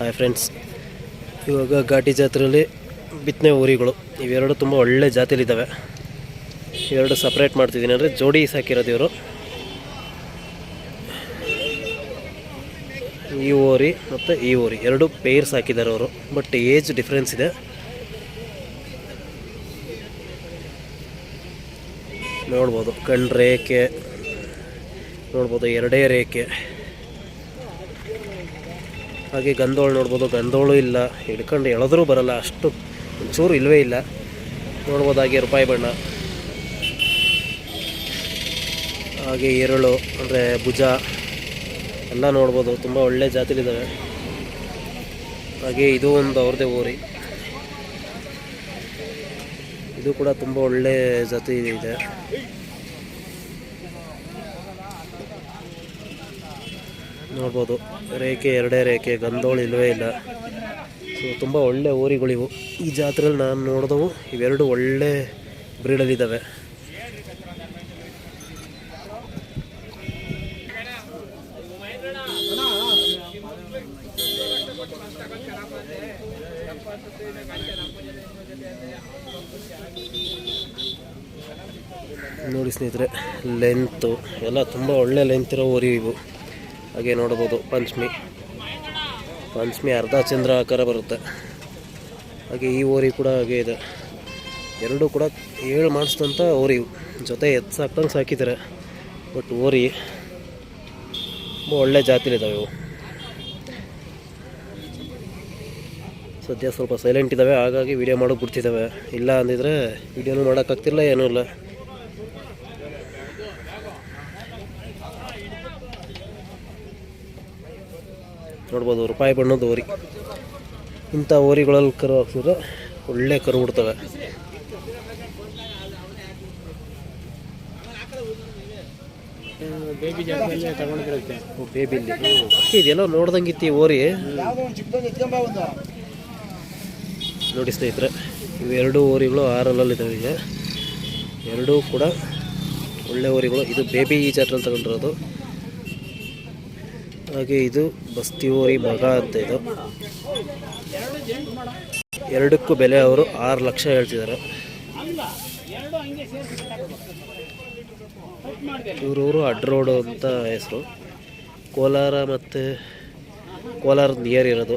Hi friends ಇವಾಗ ಘಾಟಿ ಜಾತ್ರೆಯಲ್ಲಿ ಬಿತ್ತನೆ ಊರಿಗಳು. ಇವೆರಡು ತುಂಬ ಒಳ್ಳೆ ಜಾತಿಲಿದ್ದಾವೆ ಇವೆರಡು ಸಪ್ರೇಟ್ ಮಾಡ್ತಿದ್ದೀನಿ ಅಂದರೆ ಜೋಡಿ ಸಾಕಿರೋದು ಇವರು. ಈ ಓರಿ ಮತ್ತು ಈ ಓರಿ ಎರಡು ಪೇರ್ಸ್ ಹಾಕಿದ್ದಾರೆ ಅವರು. ಬಟ್ ಏಜ್ ಡಿಫ್ರೆನ್ಸ್ ಇದೆ. ನೋಡ್ಬೋದು. ಕಣ್ಣು ರೇಖೆ ನೋಡ್ಬೋದು ಎರಡೇ ರೇಖೆ ಹಾಗೆ ಗಂಧೋಳು ನೋಡ್ಬೋದು. ಗಂಧೋಳು ಇಲ್ಲ. ಹಿಡ್ಕೊಂಡು ಎಳೆದ್ರೂ ಬರಲ್ಲ. ಅಷ್ಟು ಒಂಚೂರು ಇಲ್ಲವೇ ಇಲ್ಲ. ನೋಡ್ಬೋದು ರೂಪಾಯಿ ಬಣ್ಣ. ಹಾಗೆ ಎರಳು ಅಂದರೆ ಭುಜ ಎಲ್ಲ ನೋಡ್ಬೋದು. ತುಂಬ ಒಳ್ಳೆ ಜಾತಿಲಿದ್ದಾವೆ ಹಾಗೆ ಇದು ಒಂದು ಅವ್ರದ್ದೇ ಊರಿ. ಇದು ಕೂಡ ತುಂಬ ಒಳ್ಳೆ ಜಾತಿ ಇದೆ. ನೋಡ್ಬೋದು. ರೇಖೆ ಎರಡೇ ರೇಖೆ, ಗಂಧೋಳು ಇಲ್ಲವೇ ಇಲ್ಲ. ಸೊ ತುಂಬ ಒಳ್ಳೆ ಊರಿಗಳಿವು. ಈ ಜಾತ್ರೆಯಲ್ಲಿ ನಾನು ನೋಡಿದವು, ಇವೆರಡು ಒಳ್ಳೆ ಬ್ರೀಡಲ್ಲಿದ್ದಾವೆ ನೋಡಿ ಸ್ನೇಹಿತರೆ ಲೆಂತು ಎಲ್ಲ ತುಂಬ ಒಳ್ಳೆ ಲೆಂತ್ ಇರೋ ಊರಿ ಇವು. ಹಾಗೆ ನೋಡ್ಬೋದು ಪಂಚಮಿ. ಪಂಚಮಿ ಅರ್ಧ ಚಂದ್ರ ಆಕಾರ ಬರುತ್ತೆ. ಹಾಗೆ ಈ ಓರಿ ಕೂಡ ಹಾಗೆ ಇದೆ. ಎರಡು ಕೂಡ ಏಳು ಮಾಡಿಸಿದಂಥ ಓರಿ. ಜೊತೆ ಎತ್ತು ಸಾಕ್ದಂಗೆ ಸಾಕಿದ್ದಾರೆ. ಬಟ್ ಓರಿ ತುಂಬ ಒಳ್ಳೆ ಜಾತಿಲಿದ್ದಾವೆ ಇವು. ಸದ್ಯ ಸ್ವಲ್ಪ ಸೈಲೆಂಟ್ ಇದ್ದಾವೆ ಹಾಗಾಗಿ ವಿಡಿಯೋ ಮಾಡೋಕೆ ಬಿಡ್ತಿದ್ದಾವೆ ಇಲ್ಲ ಅಂದಿದ್ರೆ ವಿಡಿಯೋನೂ ಮಾಡೋಕ್ಕಾಗ್ತಿಲ್ಲ ಏನೂ ಇಲ್ಲ. ನೋಡ್ಬೋದು ರೂಪಾಯಿ ಬಣ್ಣದ ಓರಿ ಇಂಥ ಓರಿಗಳಲ್ಲಿ ಕರು ಹಾಕ್ಸಿದ್ರೆ ಒಳ್ಳೆ ಕರು ಬಿಡ್ತವೆ. ಬೇಬಿ ಜಾತಿಯಲ್ಲಿ ತಗೊಂಡಿರುತ್ತೆ. ಓ ಬೇಬಿಲ್ಲಿ ಇದೆಲ್ಲ ನೋಡ್ದಂಗಿತ್ತು ಈ ಓರಿ ನೋಡಿ ಸ್ನೇಹಿತರೆ ಇವೆರಡು ಓರಿಗಳು ಆರಲ್ಲಲ್ಲಿದ್ದಾವೆ ಈಗ. ಎರಡೂ ಕೂಡ ಒಳ್ಳೆ ಓರಿಗಳು ಇದು ಬೇಬಿ ಜಾತ್ರೆ ತಗೊಂಡಿರೋದು. ಹಾಗೆ ಇದು ಬಸ್ತಿವೋರಿ ಮಗ ಅಂತ ಇದು. ಎರಡಕ್ಕೂ ಬೆಲೆ ಅವರು ಆರು ಲಕ್ಷ ಹೇಳ್ತಿದ್ದಾರೆ. ಇವರೂರು ಅಡ್ ರೋಡು ಅಂತ ಹೆಸರು. ಕೋಲಾರ ಮತ್ತು ಕೋಲಾರದ ನಿಯರ್ ಇರೋದು.